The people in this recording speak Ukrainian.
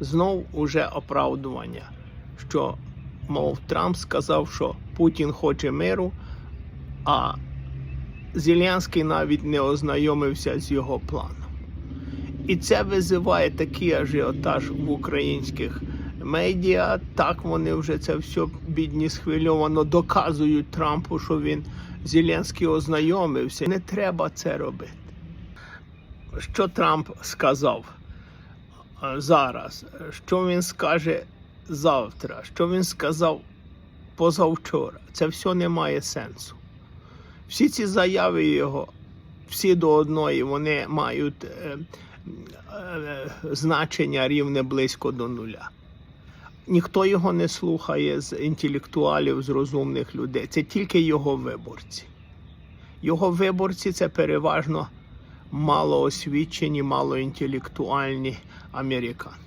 знов уже оправдування, що, мов Трамп сказав, що Путін хоче миру, а Зеленський навіть не ознайомився з його планом. І це визиває такий ажіотаж в українських медіа. Так вони вже це все бідні схвильовано доказують Трампу, що він Зеленський ознайомився. Не треба це робити. Що Трамп сказав зараз? Що він скаже завтра? Що він сказав позавчора? Це все не має сенсу. Всі ці заяви його, всі до одної, вони мають е, е, значення рівне близько до нуля. Ніхто його не слухає з інтелектуалів, з розумних людей. Це тільки його виборці. Його виборці це переважно малоосвічені, малоінтелектуальні американці.